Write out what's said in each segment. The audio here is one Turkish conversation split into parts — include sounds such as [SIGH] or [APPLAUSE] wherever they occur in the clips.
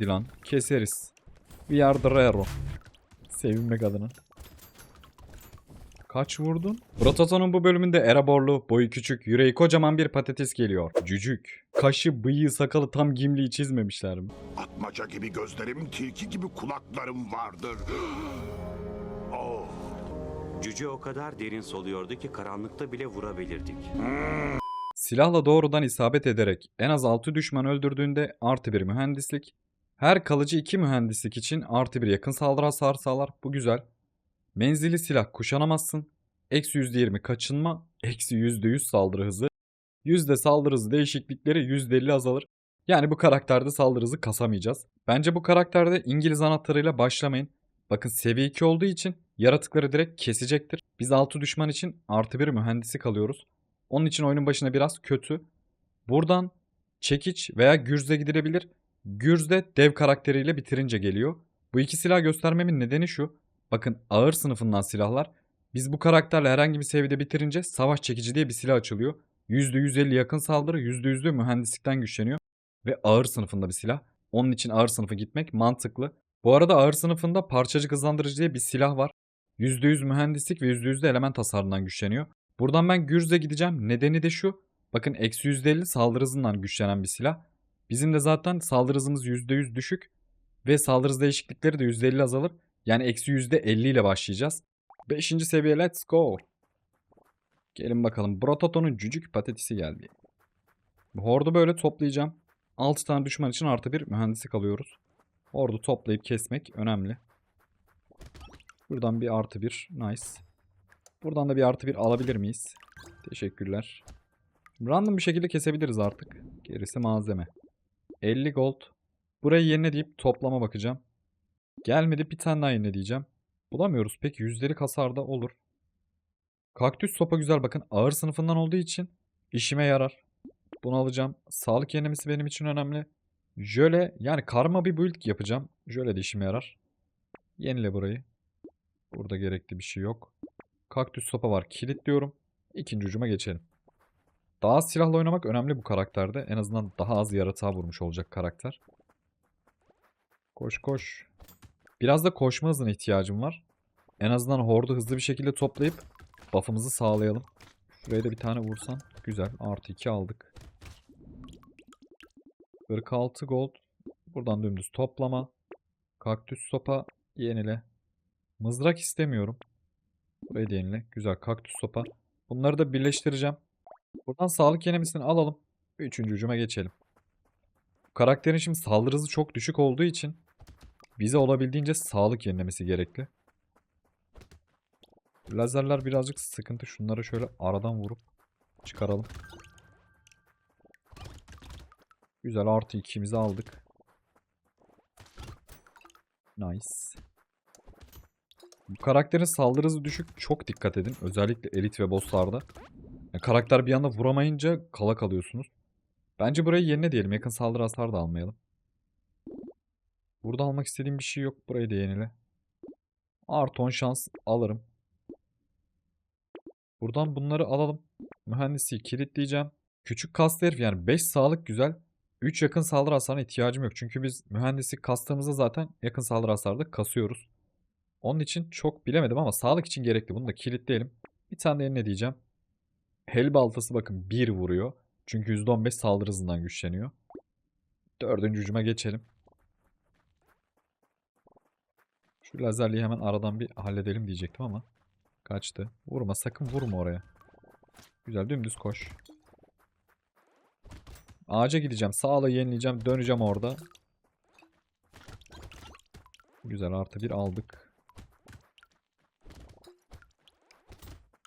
Hadi lan keseriz. We are the Rero. Sevinmek adına. Kaç vurdun? Rototo'nun bu bölümünde Eraborlu, boyu küçük, yüreği kocaman bir patates geliyor. Cücük. Kaşı, bıyığı, sakalı tam gimliği çizmemişler mi? Atmaca gibi gözlerim, tilki gibi kulaklarım vardır. [GASPS] oh, Cüce o kadar derin soluyordu ki karanlıkta bile vurabilirdik. Silahla doğrudan isabet ederek en az 6 düşman öldürdüğünde artı bir mühendislik. Her kalıcı 2 mühendislik için artı bir yakın saldırı hasar sağlar. Bu güzel. Menzili silah kuşanamazsın. Eksi %20 kaçınma. Eksi %100 saldırı hızı. Yüzde saldırı hızı değişiklikleri %50 azalır. Yani bu karakterde saldırı hızı kasamayacağız. Bence bu karakterde İngiliz anahtarıyla başlamayın. Bakın seviye 2 olduğu için yaratıkları direkt kesecektir. Biz 6 düşman için artı bir mühendislik alıyoruz. Onun için oyunun başına biraz kötü. Buradan çekiç veya gürzle gidilebilir. Gürz de dev karakteriyle bitirince geliyor. Bu iki silah göstermemin nedeni şu. Bakın ağır sınıfından silahlar. Biz bu karakterle herhangi bir seviyede bitirince savaş çekici diye bir silah açılıyor. %150 yakın saldırı, %100 de mühendislikten güçleniyor. Ve ağır sınıfında bir silah. Onun için ağır sınıfı gitmek mantıklı. Bu arada ağır sınıfında parçacık hızlandırıcı diye bir silah var. %100 mühendislik ve %100 de element hasarından güçleniyor. Buradan ben Gürz'e gideceğim. Nedeni de şu. Bakın eksi %50 saldırı hızından güçlenen bir silah. Bizim de zaten saldırı hızımız %100 düşük. Ve saldırı hızı değişiklikleri de %50 azalır. Yani eksi %50 ile başlayacağız. 5. seviye let's go. Gelin bakalım. Brototo'nun cücük patatesi geldi. Hordu böyle toplayacağım. 6 tane düşman için artı bir mühendislik alıyoruz. Hordu toplayıp kesmek önemli. Buradan bir artı bir. Nice. Buradan da bir artı bir alabilir miyiz? Teşekkürler. Random bir şekilde kesebiliriz artık. Gerisi malzeme. 50 gold. Burayı yerine deyip toplama bakacağım. Gelmedi bir tane daha yerine diyeceğim. Bulamıyoruz. Peki yüzdelik hasarda olur. Kaktüs sopa güzel bakın. Ağır sınıfından olduğu için işime yarar. Bunu alacağım. Sağlık yenilemesi benim için önemli. Jöle yani karma bir build yapacağım. Jöle de işime yarar. Yenile burayı. Burada gerekli bir şey yok. Kaktüs sopa var. Kilitliyorum. İkinci ucuma geçelim. Daha az silahla oynamak önemli bu karakterde. En azından daha az yaratığa vurmuş olacak karakter. Koş koş. Biraz da koşma hızına ihtiyacım var. En azından hordu hızlı bir şekilde toplayıp buff'ımızı sağlayalım. Şuraya da bir tane vursan. Güzel. Artı 2 aldık. 46 gold. Buradan dümdüz toplama. Kaktüs sopa yenile. Mızrak istemiyorum. Burayı da yenile. Güzel kaktüs sopa. Bunları da birleştireceğim. Buradan sağlık yenemesini alalım. Üçüncü ucuma geçelim. Bu karakterin şimdi saldırı hızı çok düşük olduğu için bize olabildiğince sağlık yenilemesi gerekli. Lazerler birazcık sıkıntı. Şunları şöyle aradan vurup çıkaralım. Güzel artı ikimizi aldık. Nice. Bu karakterin saldırı hızı düşük. Çok dikkat edin. Özellikle elit ve bosslarda. Karakter bir anda vuramayınca kala kalıyorsunuz. Bence burayı yerine diyelim. Yakın saldırı hasar da almayalım. Burada almak istediğim bir şey yok. Burayı da yenile. Artı 10 şans alırım. Buradan bunları alalım. Mühendisliği kilitleyeceğim. Küçük kaslı herif yani 5 sağlık güzel. 3 yakın saldırı hasarına ihtiyacım yok. Çünkü biz mühendislik kastığımızda zaten yakın saldırı hasarda kasıyoruz. Onun için çok bilemedim ama sağlık için gerekli. Bunu da kilitleyelim. Bir tane de ne diyeceğim. Hel baltası bakın 1 vuruyor. Çünkü %15 saldırı hızından güçleniyor. Dördüncü ucuma geçelim. Şu lazerliği hemen aradan bir halledelim diyecektim ama. Kaçtı. Vurma sakın vurma oraya. Güzel dümdüz koş. Ağaca gideceğim. Sağla yenileyeceğim. Döneceğim orada. Güzel artı bir aldık.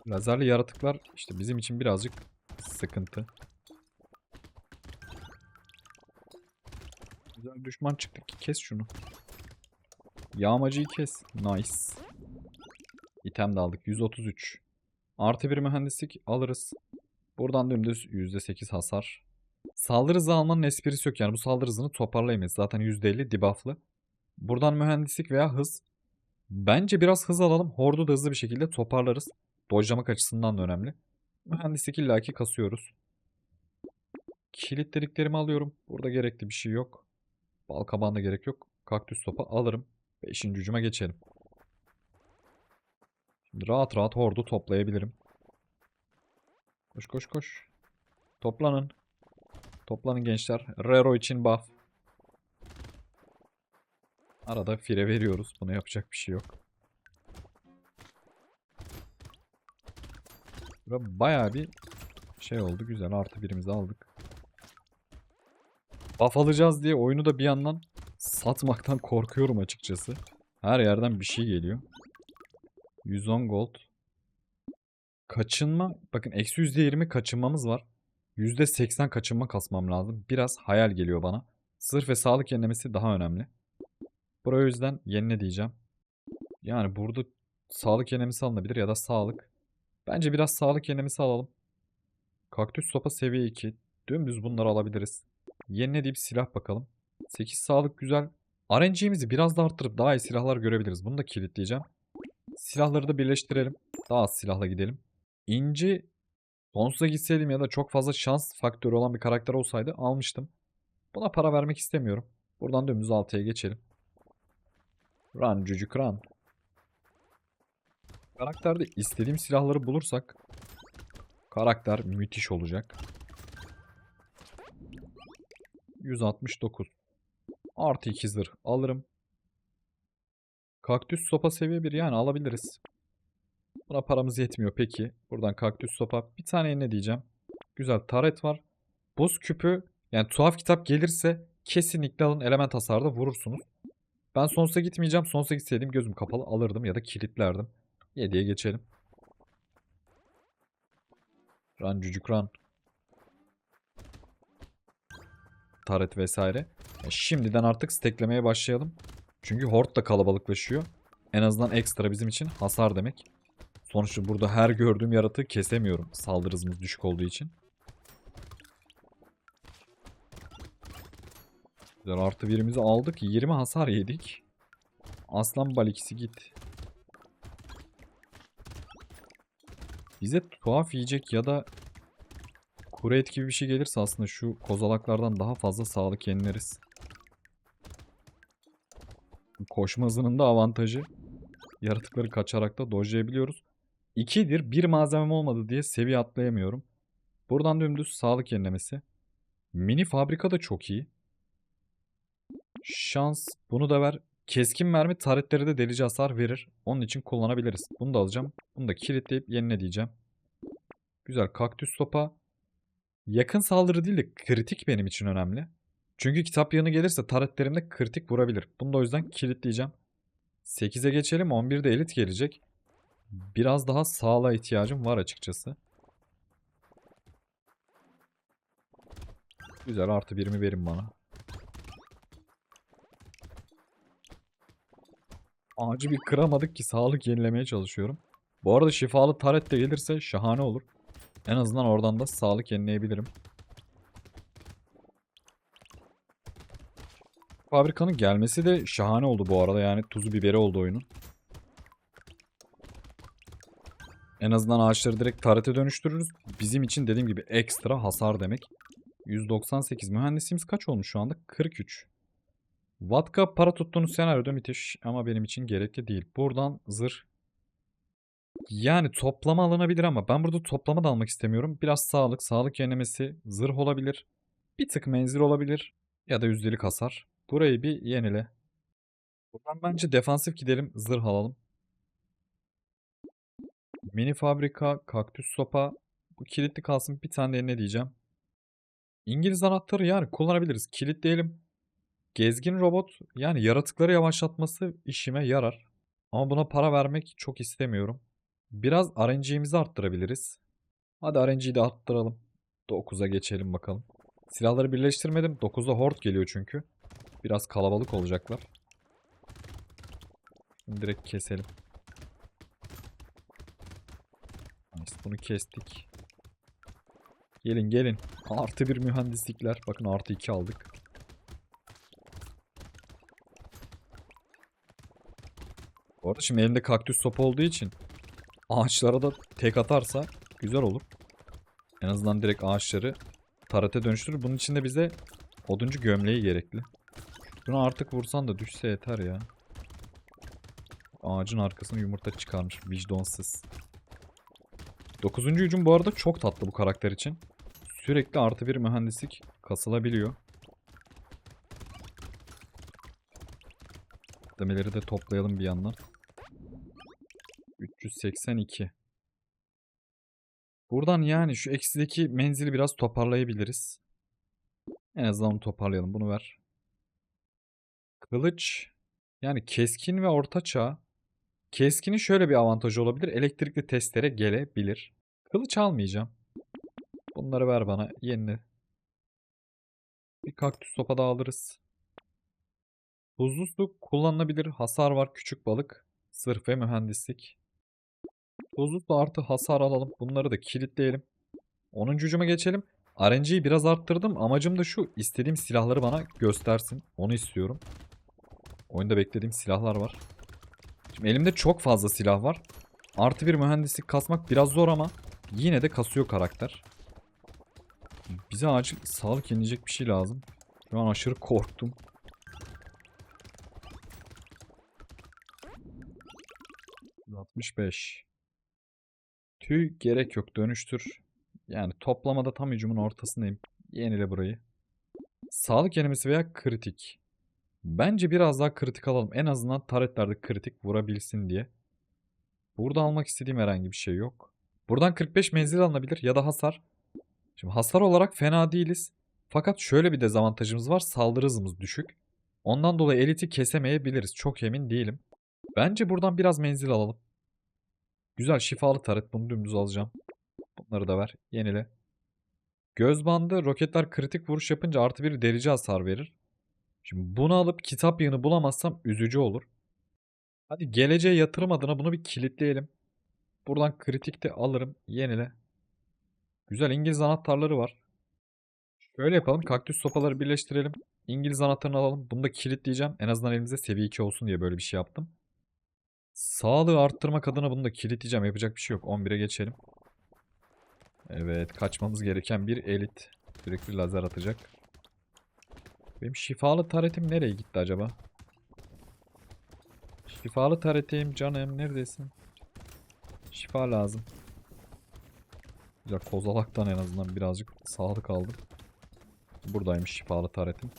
Lazerli yaratıklar işte bizim için birazcık sıkıntı. Güzel düşman çıktı ki kes şunu. Yağmacıyı kes. Nice. İtem de aldık. 133. Artı bir mühendislik alırız. Buradan dümdüz %8 hasar. Saldırı hızı almanın esprisi yok. Yani bu saldırı hızını toparlayamayız. Zaten %50 debufflı. Buradan mühendislik veya hız. Bence biraz hız alalım. Hordu da hızlı bir şekilde toparlarız. Dojlamak açısından da önemli. Mühendislik illaki kasıyoruz. Kilitlediklerimi alıyorum. Burada gerekli bir şey yok. Bal kabağına gerek yok. Kaktüs sopa alırım. Beşinci ucuma geçelim. Şimdi rahat rahat hordu toplayabilirim. Koş koş koş. Toplanın. Toplanın gençler. Rero için buff. Arada fire veriyoruz. Buna yapacak bir şey yok. Bura bayağı bir şey oldu. Güzel. Artı birimizi aldık. Buff alacağız diye oyunu da bir yandan satmaktan [LAUGHS] korkuyorum açıkçası. Her yerden bir şey geliyor. 110 gold. Kaçınma. Bakın eksi %20 kaçınmamız var. %80 kaçınma kasmam lazım. Biraz hayal geliyor bana. Sırf ve sağlık yenilemesi daha önemli. Buraya o yüzden yenile diyeceğim. Yani burada sağlık yenilemesi alınabilir ya da sağlık. Bence biraz sağlık yenilemesi alalım. Kaktüs sopa seviye 2. Dümdüz bunları alabiliriz. Yenile deyip silah bakalım. 8 sağlık güzel. RNG'mizi biraz da arttırıp daha iyi silahlar görebiliriz. Bunu da kilitleyeceğim. Silahları da birleştirelim. Daha az silahla gidelim. İnci sonsuza gitseydim ya da çok fazla şans faktörü olan bir karakter olsaydı almıştım. Buna para vermek istemiyorum. Buradan dümdüz 6'ya geçelim. Run cücük run. Karakterde istediğim silahları bulursak karakter müthiş olacak. 169. Artı 2 zırh alırım. Kaktüs sopa seviye 1 yani alabiliriz. Buna paramız yetmiyor peki. Buradan kaktüs sopa bir tane ne diyeceğim. Güzel taret var. Buz küpü yani tuhaf kitap gelirse kesinlikle alın element hasarda vurursunuz. Ben sonsuza gitmeyeceğim. Sonsuza gitseydim gözüm kapalı alırdım ya da kilitlerdim. 7'ye geçelim. Run cücük run. Taret vesaire. Ya şimdiden artık steklemeye başlayalım. Çünkü horde da kalabalıklaşıyor. En azından ekstra bizim için hasar demek. Sonuçta burada her gördüğüm yaratığı kesemiyorum. Saldırı hızımız düşük olduğu için. Güzel artı birimizi aldık. 20 hasar yedik. Aslan bal ikisi git. Bize tuhaf yiyecek ya da kuru et gibi bir şey gelirse aslında şu kozalaklardan daha fazla sağlık yenileriz. Koşma hızının da avantajı. Yaratıkları kaçarak da dojlayabiliyoruz. 2'dir. Bir malzemem olmadı diye seviye atlayamıyorum. Buradan dümdüz sağlık yenilemesi. Mini fabrika da çok iyi. Şans bunu da ver. Keskin mermi taretleri de delici hasar verir. Onun için kullanabiliriz. Bunu da alacağım. Bunu da kilitleyip yenile diyeceğim. Güzel kaktüs sopa. Yakın saldırı değil de kritik benim için önemli. Çünkü kitap yanı gelirse taretlerimde kritik vurabilir. Bunu da o yüzden kilitleyeceğim. 8'e geçelim. 11'de elit gelecek. Biraz daha sağlığa ihtiyacım var açıkçası. Güzel artı birimi verin bana. Ağacı bir kıramadık ki sağlık yenilemeye çalışıyorum. Bu arada şifalı taret de gelirse şahane olur. En azından oradan da sağlık yenileyebilirim. Fabrikanın gelmesi de şahane oldu bu arada. Yani tuzu biberi oldu oyunun. En azından ağaçları direkt tarete dönüştürürüz. Bizim için dediğim gibi ekstra hasar demek. 198 mühendisimiz kaç olmuş şu anda? 43. Vatka para tuttuğunuz senaryoda müthiş ama benim için gerekli değil. Buradan zırh. Yani toplama alınabilir ama ben burada toplama da almak istemiyorum. Biraz sağlık, sağlık yenilemesi, zırh olabilir. Bir tık menzil olabilir ya da yüzdelik hasar. Burayı bir yenile. Buradan bence defansif gidelim, zırh alalım. Mini fabrika, kaktüs sopa. Bu kilitli kalsın bir tane de ne diyeceğim. İngiliz anahtarı yani kullanabiliriz. Kilitleyelim. Gezgin robot yani yaratıkları yavaşlatması işime yarar. Ama buna para vermek çok istemiyorum. Biraz RNG'mizi arttırabiliriz. Hadi RNG'yi de arttıralım. 9'a geçelim bakalım. Silahları birleştirmedim. 9'a horde geliyor çünkü. Biraz kalabalık olacaklar. Şimdi direkt keselim. Nice, bunu kestik. Gelin gelin. Artı bir mühendislikler. Bakın artı 2 aldık. Bu arada şimdi elinde kaktüs sopa olduğu için ağaçlara da tek atarsa güzel olur. En azından direkt ağaçları tarate dönüştürür. Bunun için de bize oduncu gömleği gerekli. Şunu artık vursan da düşse yeter ya. Ağacın arkasına yumurta çıkarmış. Vicdansız. Dokuzuncu hücum bu arada çok tatlı bu karakter için. Sürekli artı bir mühendislik kasılabiliyor. Demeleri de toplayalım bir yandan. 382. Buradan yani şu eksideki menzili biraz toparlayabiliriz. En azından toparlayalım. Bunu ver. Kılıç. Yani keskin ve orta çağ. Keskinin şöyle bir avantajı olabilir. Elektrikli testere gelebilir. Kılıç almayacağım. Bunları ver bana. Yenile. Bir kaktüs sopa da alırız. Tuzlu su kullanılabilir. Hasar var. Küçük balık. Sırf ve mühendislik. Su artı hasar alalım. Bunları da kilitleyelim. 10. hücuma geçelim. RNG'yi biraz arttırdım. Amacım da şu. istediğim silahları bana göstersin. Onu istiyorum. Oyunda beklediğim silahlar var. Şimdi elimde çok fazla silah var. Artı bir mühendislik kasmak biraz zor ama yine de kasıyor karakter. Bize acil sağlık yenilecek bir şey lazım. Şu an aşırı korktum. ...65. Tüy gerek yok dönüştür. Yani toplamada tam hücumun ortasındayım. Yenile burayı. Sağlık yenemesi veya kritik. Bence biraz daha kritik alalım. En azından taretlerde kritik vurabilsin diye. Burada almak istediğim herhangi bir şey yok. Buradan 45 menzil alınabilir ya da hasar. Şimdi hasar olarak fena değiliz. Fakat şöyle bir dezavantajımız var. Saldırı hızımız düşük. Ondan dolayı eliti kesemeyebiliriz. Çok emin değilim. Bence buradan biraz menzil alalım. Güzel şifalı taret. Bunu dümdüz alacağım. Bunları da ver. Yenile. Göz bandı roketler kritik vuruş yapınca artı bir delici hasar verir. Şimdi bunu alıp kitap yığını bulamazsam üzücü olur. Hadi geleceğe yatırım adına bunu bir kilitleyelim. Buradan kritik de alırım. Yenile. Güzel İngiliz anahtarları var. Şöyle yapalım. Kaktüs sopaları birleştirelim. İngiliz anahtarını alalım. Bunu da kilitleyeceğim. En azından elimizde seviye 2 olsun diye böyle bir şey yaptım. Sağlığı arttırmak adına bunu da kilitleyeceğim. Yapacak bir şey yok. 11'e geçelim. Evet. Kaçmamız gereken bir elit. Sürekli lazer atacak. Benim şifalı taretim nereye gitti acaba? Şifalı taretim canım neredesin? Şifa lazım. Güzel kozalaktan en azından birazcık sağlık aldım. Buradaymış şifalı taretim.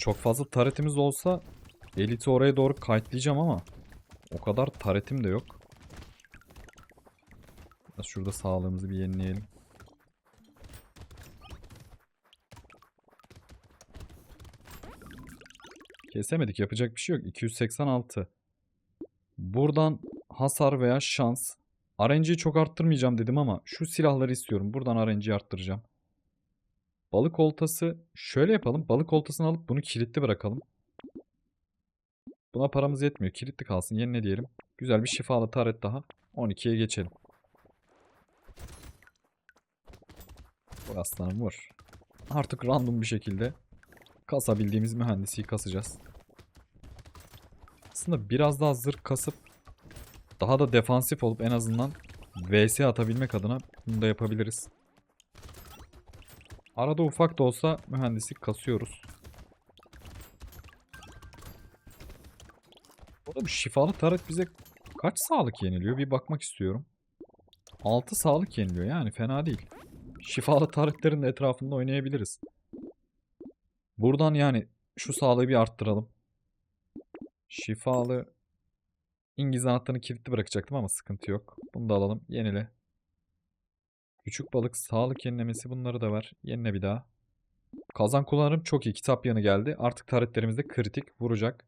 Çok fazla taretimiz olsa eliti oraya doğru kayıtlayacağım ama o kadar taretim de yok. Şurada sağlığımızı bir yenileyelim. Kesemedik yapacak bir şey yok. 286. Buradan hasar veya şans. RNG'yi çok arttırmayacağım dedim ama şu silahları istiyorum. Buradan RNG'yi arttıracağım. Balık oltası şöyle yapalım. Balık oltasını alıp bunu kilitli bırakalım. Buna paramız yetmiyor. Kilitli kalsın. Yenile diyelim. Güzel bir şifalı taret daha. 12'ye geçelim. Vur aslanım vur. Artık random bir şekilde kasabildiğimiz mühendisi kasacağız. Aslında biraz daha zırh kasıp daha da defansif olup en azından VS atabilmek adına bunu da yapabiliriz. Arada ufak da olsa mühendislik kasıyoruz. Bu şifalı taret bize kaç sağlık yeniliyor bir bakmak istiyorum. 6 sağlık yeniliyor yani fena değil. Şifalı taretlerin etrafında oynayabiliriz. Buradan yani şu sağlığı bir arttıralım. Şifalı İngiliz anahtarını kilitli bırakacaktım ama sıkıntı yok. Bunu da alalım. Yenile. Küçük balık sağlık yenilemesi bunları da ver. Yenile bir daha. Kazan kullanırım çok iyi. Kitap yanı geldi. Artık taretlerimizde kritik vuracak.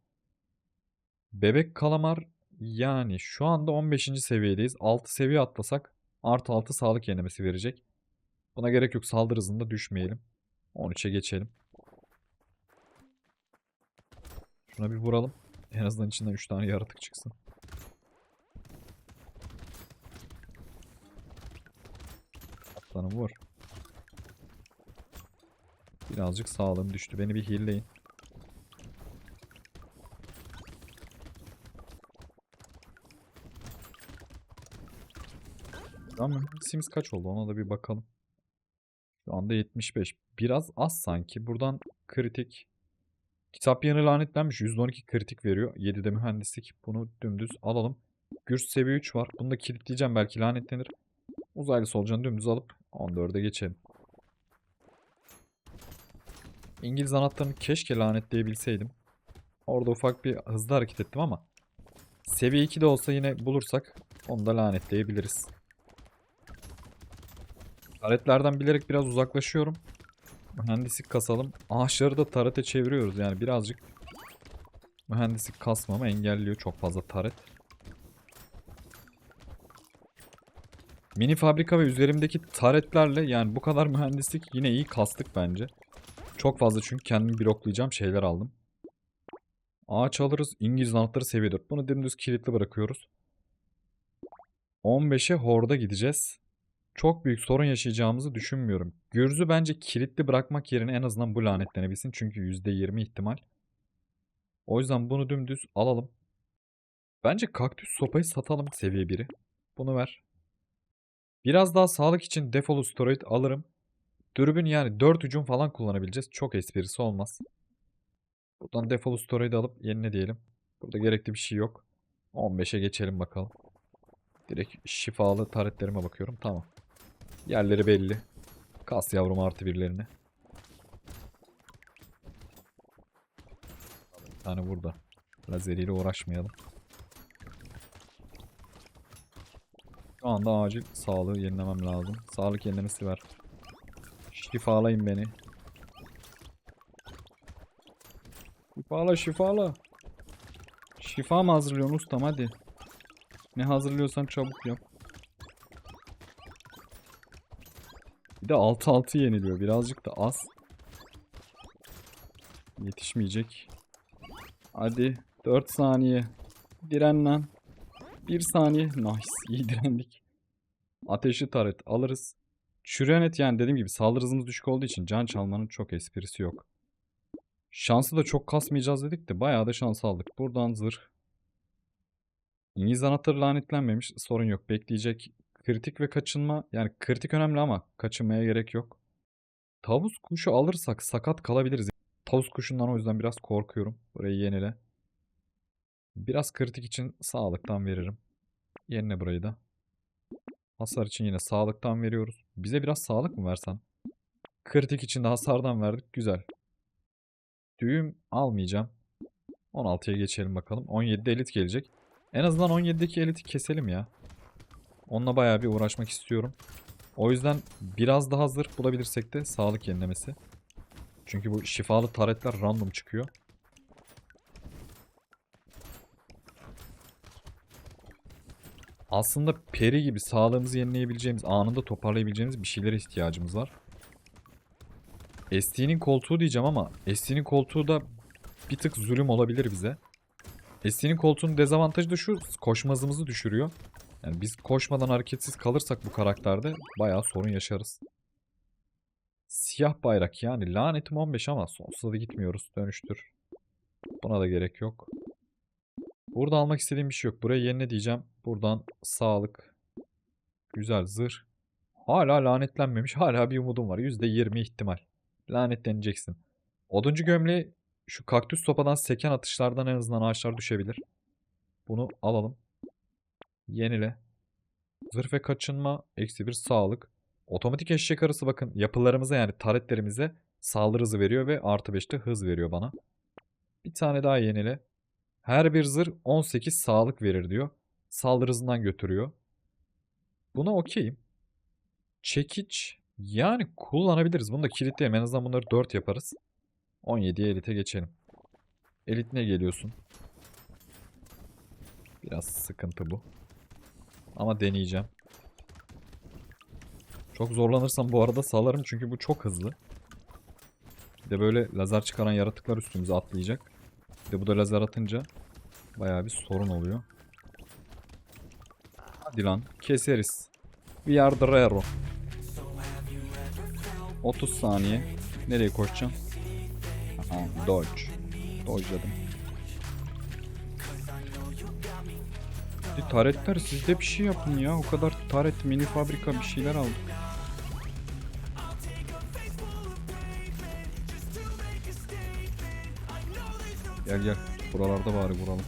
Bebek kalamar yani şu anda 15. seviyedeyiz. 6 seviye atlasak artı 6 sağlık yenilemesi verecek. Buna gerek yok. Saldırı hızında düşmeyelim. 13'e geçelim. Şuna bir vuralım. En azından içinden 3 tane yaratık çıksın. Aslanım vur. Birazcık sağlığım düştü. Beni bir heal'leyin. Tamam mühendisimiz kaç oldu ona da bir bakalım. Şu anda 75. Biraz az sanki. Buradan kritik. Kitap yanı lanetlenmiş. %12 kritik veriyor. 7'de mühendislik. Bunu dümdüz alalım. Gürs seviye 3 var. Bunu da kilitleyeceğim. Belki lanetlenir. Uzaylı solucanı dümdüz alıp 14'e geçelim. İngiliz anahtarını keşke lanetleyebilseydim. Orada ufak bir hızlı hareket ettim ama seviye 2 de olsa yine bulursak onu da lanetleyebiliriz. Taretlerden bilerek biraz uzaklaşıyorum. Mühendislik kasalım. Ağaçları da tarete çeviriyoruz yani birazcık mühendislik kasmamı engelliyor çok fazla taret. Mini fabrika ve üzerimdeki taretlerle yani bu kadar mühendislik yine iyi kastık bence. Çok fazla çünkü kendimi bloklayacağım şeyler aldım. Ağaç alırız. İngiliz anahtarı seviye 4. Bunu dümdüz kilitli bırakıyoruz. 15'e horda gideceğiz. Çok büyük sorun yaşayacağımızı düşünmüyorum. Gürzü bence kilitli bırakmak yerine en azından bu lanetlenebilsin. Çünkü %20 ihtimal. O yüzden bunu dümdüz alalım. Bence kaktüs sopayı satalım seviye 1'i. Bunu ver. Biraz daha sağlık için defolu steroid alırım. Dürbün yani 4 ucum falan kullanabileceğiz. Çok esprisi olmaz. Buradan defolu steroid alıp yenile diyelim. Burada gerekli bir şey yok. 15'e geçelim bakalım. Direkt şifalı taretlerime bakıyorum. Tamam. Yerleri belli. Kas yavrum artı birlerini. Bir tane burada. Lazeriyle uğraşmayalım. Şu anda acil sağlığı yenilemem lazım. Sağlık yenilemesi ver. Şifalayın beni. Şifala şifala. Şifa mı hazırlıyorsun ustam hadi. Ne hazırlıyorsan çabuk yap. Bir de 6-6 yeniliyor. Birazcık da az. Yetişmeyecek. Hadi. 4 saniye. Diren lan. 1 saniye. Nice. İyi direndik. Ateşli taret alırız. Çürüyen et yani dediğim gibi saldırı hızımız düşük olduğu için can çalmanın çok esprisi yok. Şansı da çok kasmayacağız dedik de bayağı da şans aldık. Buradan zırh. İngiliz anahtarı lanetlenmemiş. Sorun yok. Bekleyecek. Kritik ve kaçınma. Yani kritik önemli ama kaçınmaya gerek yok. Tavus kuşu alırsak sakat kalabiliriz. Tavus kuşundan o yüzden biraz korkuyorum. Burayı yenile. Biraz kritik için sağlıktan veririm. Yenile burayı da. Hasar için yine sağlıktan veriyoruz. Bize biraz sağlık mı versen? Kritik için de hasardan verdik. Güzel. Düğüm almayacağım. 16'ya geçelim bakalım. 17'de elit gelecek. En azından 17'deki eliti keselim ya. Onunla bayağı bir uğraşmak istiyorum. O yüzden biraz daha zırh bulabilirsek de sağlık yenilemesi. Çünkü bu şifalı taretler random çıkıyor. Aslında peri gibi sağlığımızı yenileyebileceğimiz, anında toparlayabileceğimiz bir şeylere ihtiyacımız var. ST'nin koltuğu diyeceğim ama ST'nin koltuğu da bir tık zulüm olabilir bize. ST'nin koltuğunun dezavantajı da şu koşma hızımızı düşürüyor. Yani biz koşmadan hareketsiz kalırsak bu karakterde bayağı sorun yaşarız. Siyah bayrak yani lanetim 15 ama sonsuza da gitmiyoruz. Dönüştür. Buna da gerek yok. Burada almak istediğim bir şey yok. Buraya yenile diyeceğim. Buradan sağlık. Güzel zırh. Hala lanetlenmemiş. [LAUGHS] Hala bir umudum var. %20 ihtimal. Lanetleneceksin. Oduncu gömleği şu kaktüs sopadan seken atışlardan en azından ağaçlar düşebilir. Bunu alalım. Yenile. Zırh ve kaçınma. Eksi bir sağlık. Otomatik eşek arısı bakın yapılarımıza yani taretlerimize saldırı hızı veriyor ve artı 5'te hız veriyor bana. Bir tane daha yenile. Her bir zırh 18 sağlık verir diyor. Saldırı hızından götürüyor. Buna okeyim. Çekiç yani kullanabiliriz. Bunu da kilitleyelim. En azından bunları 4 yaparız. 17'ye elite geçelim. Elit ne geliyorsun? Biraz sıkıntı bu. Ama deneyeceğim. Çok zorlanırsam bu arada salarım çünkü bu çok hızlı. Bir de böyle lazer çıkaran yaratıklar üstümüze atlayacak. Bir de bu da lazer atınca bayağı bir sorun oluyor. Hadi lan keseriz. We are the Rero. 30 saniye. Nereye koşacağım? Aha, dodge. Dodge'ladım. Taretler siz de bir şey yapın ya. O kadar taret mini fabrika bir şeyler aldık. Gel gel. Buralarda bari vuralım.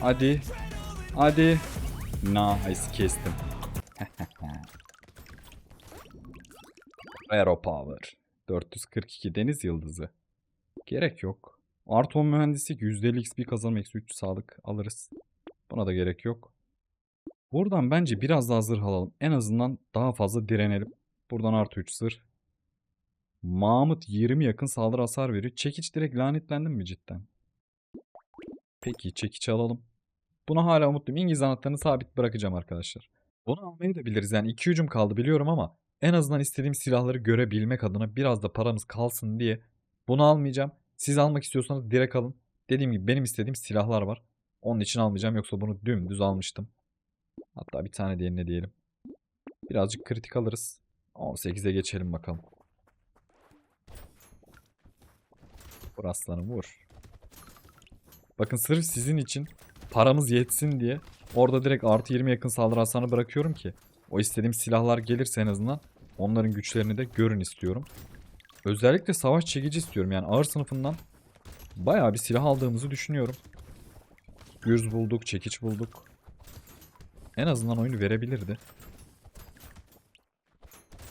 Hadi. Hadi. Nice kestim. [LAUGHS] Aero Power. 442 deniz yıldızı. Gerek yok. Artı 10 mühendislik %50 XP kazanım eksi 3 sağlık alırız. Buna da gerek yok. Buradan bence biraz daha zırh alalım. En azından daha fazla direnelim. Buradan artı 3 zırh. Mahmut 20 yakın saldırı hasar veriyor. Çekiç direkt lanetlendim mi cidden? Peki çekiç alalım. Buna hala umutluyum. İngiliz anahtarını sabit bırakacağım arkadaşlar. Bunu almayı da biliriz. Yani iki hücum kaldı biliyorum ama en azından istediğim silahları görebilmek adına biraz da paramız kalsın diye bunu almayacağım. Siz almak istiyorsanız direkt alın. Dediğim gibi benim istediğim silahlar var. Onun için almayacağım yoksa bunu dümdüz almıştım. Hatta bir tane diğerine diyelim. Birazcık kritik alırız. 18'e geçelim bakalım. Vur aslanım vur. Bakın sırf sizin için paramız yetsin diye orada direkt artı 20 yakın saldırı hasarını bırakıyorum ki o istediğim silahlar gelirse en azından onların güçlerini de görün istiyorum. Özellikle savaş çekici istiyorum yani ağır sınıfından bayağı bir silah aldığımızı düşünüyorum. Gürz bulduk, çekiç bulduk. En azından oyunu verebilirdi.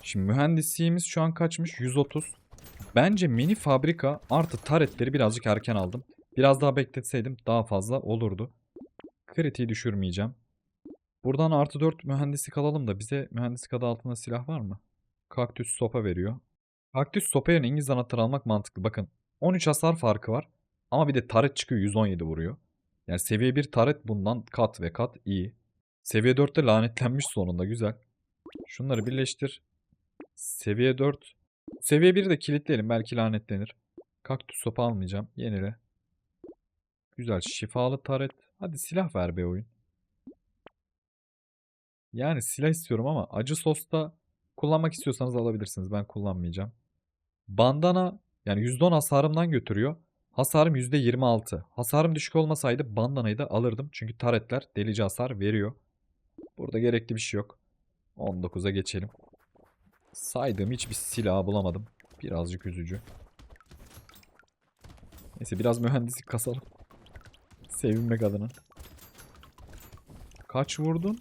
Şimdi mühendisliğimiz şu an kaçmış? 130. Bence mini fabrika artı taretleri birazcık erken aldım. Biraz daha bekletseydim daha fazla olurdu. Kritiği düşürmeyeceğim. Buradan artı 4 mühendislik alalım da bize mühendislik adı altında silah var mı? Kaktüs sopa veriyor. Kaktüs sopa yerine İngiliz anahtarı almak mantıklı. Bakın 13 hasar farkı var. Ama bir de taret çıkıyor 117 vuruyor. Yani seviye 1 taret bundan kat ve kat iyi. Seviye 4'te lanetlenmiş sonunda güzel. Şunları birleştir. Seviye 4. Seviye 1'i de kilitleyelim belki lanetlenir. Kaktüs sopa almayacağım. Yenile. Güzel şifalı taret. Hadi silah ver be oyun. Yani silah istiyorum ama acı sosta kullanmak istiyorsanız alabilirsiniz. Ben kullanmayacağım. Bandana yani %10 hasarımdan götürüyor. Hasarım %26. Hasarım düşük olmasaydı bandanayı da alırdım. Çünkü taretler delici hasar veriyor. Burada gerekli bir şey yok. 19'a geçelim. Saydığım hiçbir silah bulamadım. Birazcık üzücü. Neyse biraz mühendislik kasalım. Sevinmek adına. Kaç vurdun?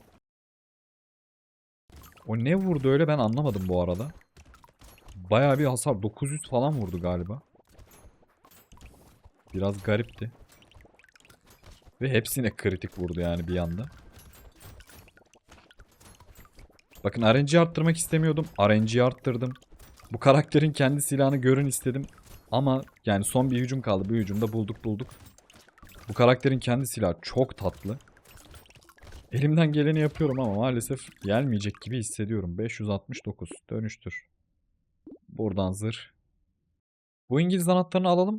O ne vurdu öyle ben anlamadım bu arada. Bayağı bir hasar. 900 falan vurdu galiba. Biraz garipti. Ve hepsine kritik vurdu yani bir anda. Bakın RNG arttırmak istemiyordum. RNG'yi arttırdım. Bu karakterin kendi silahını görün istedim. Ama yani son bir hücum kaldı. Bu hücumda bulduk bulduk. Bu karakterin kendi silahı çok tatlı. Elimden geleni yapıyorum ama maalesef gelmeyecek gibi hissediyorum. 569 dönüştür. Buradan zırh. Bu İngiliz anahtarını alalım.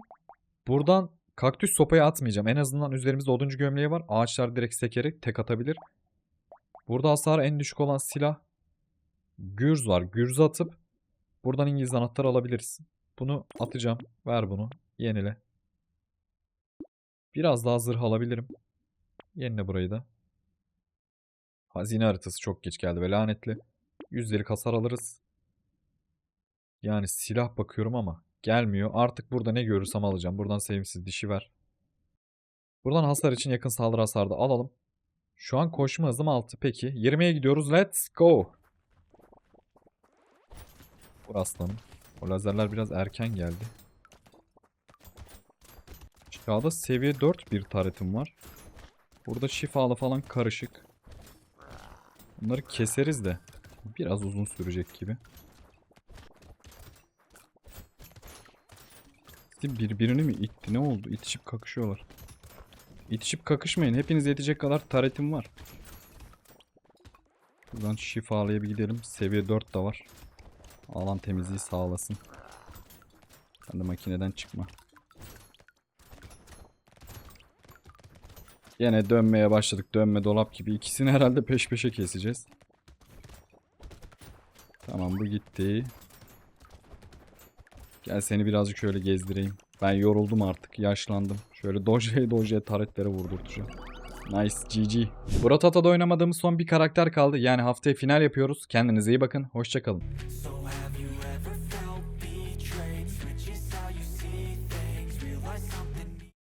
Buradan kaktüs sopayı atmayacağım. En azından üzerimizde oduncu gömleği var. Ağaçlar direkt sekerek tek atabilir. Burada hasar en düşük olan silah Gürz var. Gürz'ü atıp buradan İngiliz anahtarı alabiliriz. Bunu atacağım. Ver bunu. Yenile. Biraz daha zırh alabilirim. Yenile burayı da. Hazine haritası çok geç geldi ve lanetli. Yüzleri kasar alırız. Yani silah bakıyorum ama gelmiyor. Artık burada ne görürsem alacağım. Buradan sevimsiz dişi ver. Buradan hasar için yakın saldırı hasarı da alalım. Şu an koşma hızım 6. Peki 20'ye gidiyoruz. Let's go. Vur aslanım. O lazerler biraz erken geldi. Şifada seviye 4 bir taretim var. Burada şifalı falan karışık. Bunları keseriz de. Biraz uzun sürecek gibi. Birbirini mi itti? Ne oldu? İtişip kakışıyorlar. İtişip kakışmayın. Hepiniz yetecek kadar taretim var. Buradan şifalıya bir gidelim. Seviye 4 de var. Alan temizliği sağlasın. Ben de makineden çıkma. Yine dönmeye başladık. Dönme dolap gibi. İkisini herhalde peş peşe keseceğiz. Tamam bu gitti. Gel seni birazcık şöyle gezdireyim. Ben yoruldum artık. Yaşlandım. Şöyle dojeye [LAUGHS] dojeye taretlere vurdurtacağım. Nice GG. Buratata'da oynamadığımız son bir karakter kaldı. Yani haftaya final yapıyoruz. Kendinize iyi bakın. Hoşçakalın.